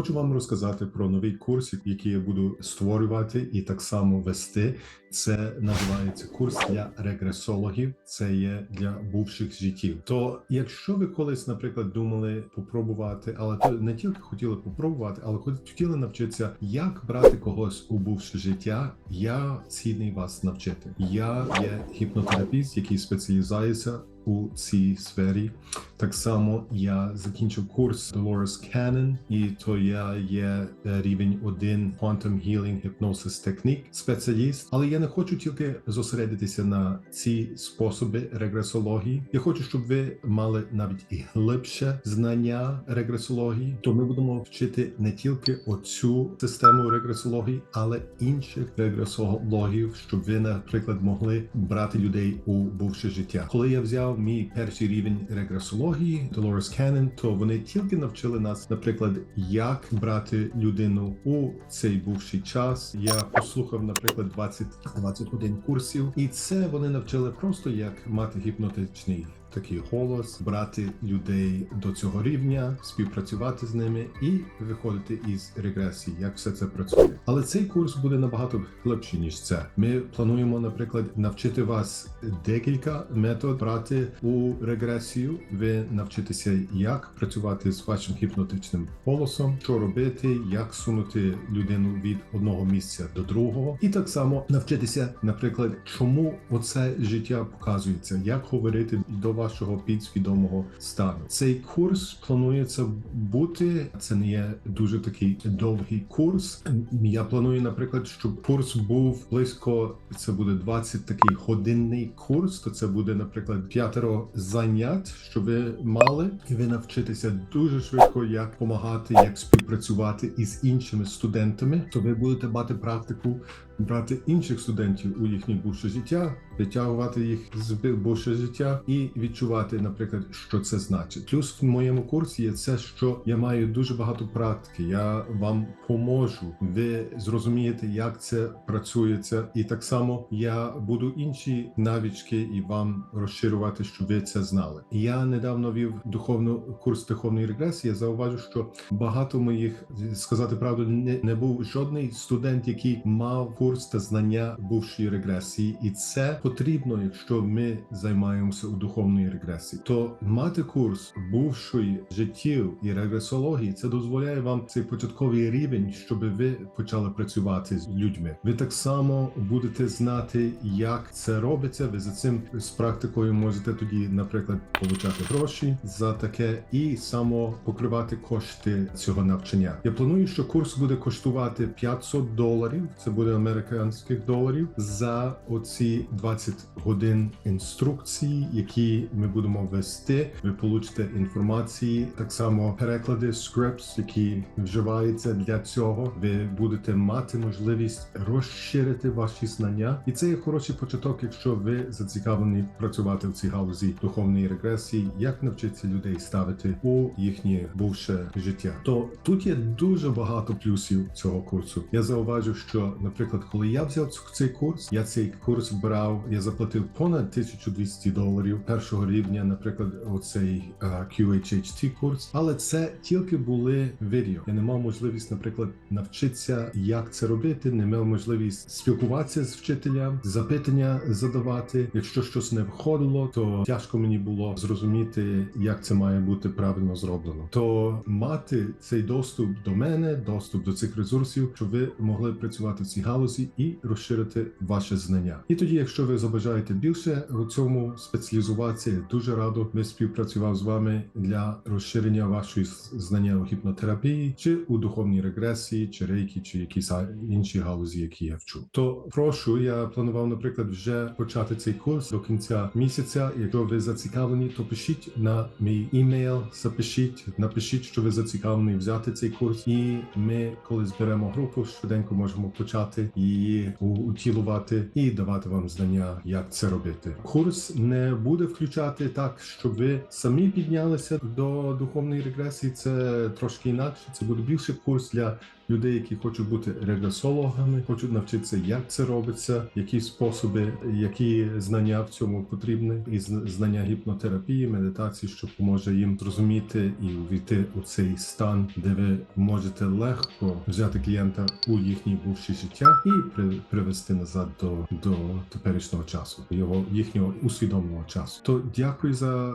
хочу вам розказати про новий курс, який я буду створювати і так само вести. Це називається курс для регресологів. Це є для бувших життів. То якщо ви колись, наприклад, думали попробувати, але то не тільки хотіли попробувати, але хотіли навчитися, як брати когось у бувше життя, я цінний вас навчити. Я є гіпнотерапіст, який спеціалізується у цій сфері. Так само я закінчив курс Dolores Cannon, і то я є е, рівень 1 Quantum Healing Hypnosis Technique спеціаліст. Але я не хочу тільки зосередитися на ці способи регресології. Я хочу, щоб ви мали навіть і глибше знання регресології. То ми будемо вчити не тільки оцю систему регресології, але інших регресологів, щоб ви, наприклад, могли брати людей у бувше життя. Коли я взяв мій перший рівень регресології Долорес Cannon, то вони тільки навчили нас, наприклад, як брати людину у цей бувший час. Я послухав, наприклад, 20 21 курсів, і це вони навчили просто як мати гіпнотичний. Такий голос, брати людей до цього рівня, співпрацювати з ними і виходити із регресії, як все це працює. Але цей курс буде набагато глибший ніж це. Ми плануємо, наприклад, навчити вас декілька метод брати у регресію. Ви навчитеся, як працювати з вашим гіпнотичним голосом, що робити, як сунути людину від одного місця до другого, і так само навчитися, наприклад, чому оце життя показується, як говорити до вашого підсвідомого стану. Цей курс планується бути. Це не є дуже такий довгий курс. Я планую, наприклад, щоб курс був близько. Це буде 20 такий годинний курс. То це буде, наприклад, п'ятеро занять, що ви мали, і ви навчитеся дуже швидко, як допомагати, як співпрацювати із іншими студентами. То ви будете мати практику брати інших студентів у їхнє бувше життя, витягувати їх з бувше життя і відчувати, наприклад, що це значить. Плюс в моєму курсі є це, що я маю дуже багато практики. Я вам поможу. Ви зрозумієте, як це працюється, і так само я буду інші навички і вам розширювати, щоб ви це знали. Я недавно вів духовну курс духовної регресії. Я зауважу, що багато моїх сказати правду не, не був жодний студент, який мав курс та знання бувшої регресії, і це потрібно, якщо ми займаємося у духовної регресії. То мати курс бувшої життів і регресології це дозволяє вам цей початковий рівень, щоб ви почали працювати з людьми. Ви так само будете знати, як це робиться. Ви за цим з практикою можете тоді, наприклад, получати гроші за таке і само покривати кошти цього навчання. Я планую, що курс буде коштувати 500 доларів. Це буде американських доларів за оці 20 годин інструкції, які ми будемо вести. Ви получите інформації, так само переклади scripts, які вживаються для цього. Ви будете мати можливість розширити ваші знання, і це є хороший початок, якщо ви зацікавлені працювати в цій галузі духовної регресії, як навчитися людей ставити у їхнє бувше життя. То тут є дуже багато плюсів цього курсу. Я зауважив, що, наприклад, коли я взяв цей курс, я цей курс брав, я заплатив понад 1200 доларів першого рівня, наприклад, оцей а, QHHT курс, але це тільки були відео. Я не мав можливість, наприклад, навчитися, як це робити, не мав можливість спілкуватися з вчителем, запитання задавати. Якщо щось не входило, то тяжко мені було зрозуміти, як це має бути правильно зроблено. То мати цей доступ до мене, доступ до цих ресурсів, щоб ви могли працювати в цій галузі і розширити ваше знання. І тоді, якщо ви забажаєте більше у цьому спеціалізуватися, дуже радо би співпрацював з вами для розширення вашої знання у гіпнотерапії, чи у духовній регресії, чи рейкі, чи якісь інші галузі, які я вчу. То прошу, я планував, наприклад, вже почати цей курс до кінця місяця. Якщо ви зацікавлені, то пишіть на мій імейл, запишіть, напишіть, що ви зацікавлені взяти цей курс, і ми, коли зберемо групу, швиденько можемо почати її утілувати і давати вам знання, як це робити. Курс не буде включати так, щоб ви самі піднялися до духовної регресії. Це трошки інакше. Це буде більше курс для людей, які хочуть бути регресологами, хочуть навчитися, як це робиться, які способи, які знання в цьому потрібні, і зн- знання гіпнотерапії, медитації, що поможе їм зрозуміти і увійти у цей стан, де ви можете легко взяти клієнта у їхнє бувше життя і при, привести назад до, до теперішнього часу, його їхнього усвідомленого часу. То дякую за е,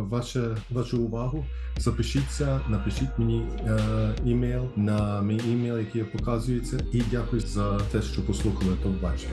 ваше вашу увагу. Запишіться, напишіть мені е, імейл на мій імейл, який показується, і дякую за те, що послухали. то побачення.